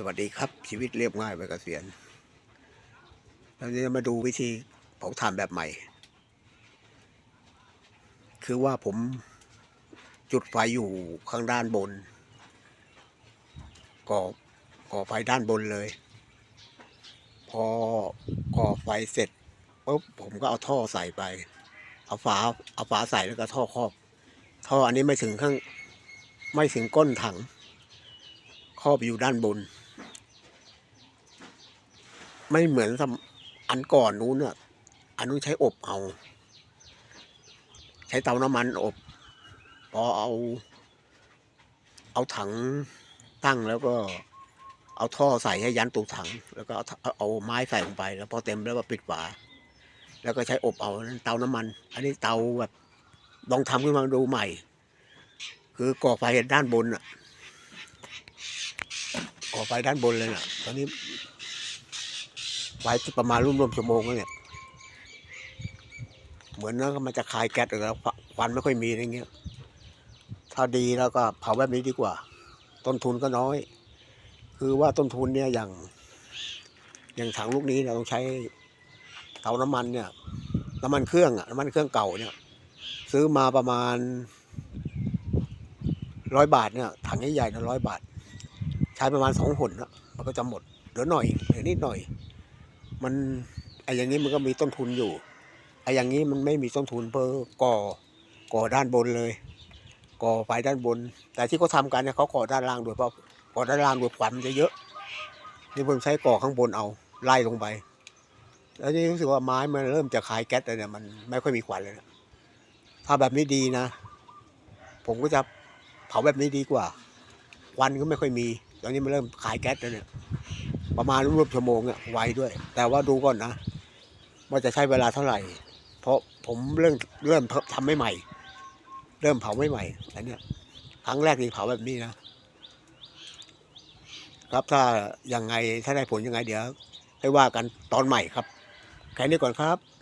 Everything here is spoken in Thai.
สวัสดีครับชีวิตเรียบง่ายไปเกษียณเราจะมาดูวิธีเผาถ่านแบบใหม่ คือว่าผมจุดไฟอยู่ข้างด้านบน ก่อก่อไฟด้านบนเลย พอก่อไฟเสร็จปุ๊บผมก็เอาท่อใส่ไป เอาฝาเอาฝาใส่แล้วก็ท่อครอบ ท่ออันนี้ไม่ถึงข้างไม่ถึงก้นถังครอบอยู่ด้านบน ไม่เหมือนสมอันก่อนนู้นอะอันนู้นใช้อบเอา ใช้เตาน้ำมันอบ พอเอา เอาถังตั้งแล้วก็ เอาท่อใส่ให้ยันตูถัง แล้วก็เอาเอาไม้ใส่ลงไป แล้วพอเต็มแล้วก็ปิดฝาแล้วก็ใช้อบเอาเตาน้ำมัน อันนี้เตาแบบลองทำขึ้นมาดูใหม่ คือก่อไฟด้านบนอะก่อไฟด้านบนเลยน่ะตอนนี้ ไฟประมาณร่วมๆชั่วโมงแล้วเนี่ยเหมือนว่ามันจะคายแก๊สแล้วควันไม่ค่อยมีอะไรเงี้ย ถ้าดีแล้วก็เผาแบบนี้ดีกว่า ต้นทุนก็น้อย คือว่าต้นทุนเนี่ยอย่าง อย่างถังลูกนี้เราต้องใช้เตาน้ำมันเนี่ยน้ำมันเครื่องอะน้ำมันเครื่องเก่าเนี่ย ซื้อมาประมาณร้อยบาทเนี่ยถังใหญ่ๆนะร้อยบาท ใช้ประมาณสองหนนะมันก็จะหมดเหลือหน่อยเหลือนิดหน่อย มันไอ้อย่างนี้มันก็มีต้นทุนอยู่ไอ้อย่างนี้มันไม่มีต้นทุนเพื่อก่อก่อด้านบนเลย ก่อไฟด้านบน แต่ที่เขาทำกันเนี่ยเขาก่อด้านล่างด้วยเพราะก่อด้านล่างด้วยควันมันจะเยอะนี่ผมใช้ก่อข้างบนเอาไล่ลงไปแล้วนี่รู้สึกว่าไม้มันเริ่มจะคายแก๊สเลยเนี่ยมันไม่ค่อยมีควันเลยนะถ้าแบบนี้ดีนะ ผมก็จะเผาแบบนี้ดีกว่าควันก็ไม่ค่อยมี ตอนนี้มันเริ่มขายแก๊สแล้วเนี่ย ประมาณรวบชั่วโมงเนี่ยไวด้วย แต่ว่าดูก่อนนะว่าจะใช้เวลาเท่าไหร่ เพราะผมเริ่มเริ่มทำไม่ใหม่ เริ่มเผาไม่ใหม่อันเนี้ยครั้งแรกที่เผาแบบนี้นะครับถ้ายังไงถ้าได้ผลยังไงเดี๋ยวให้ว่ากันตอนใหม่ครับ แค่นี้ก่อนครับ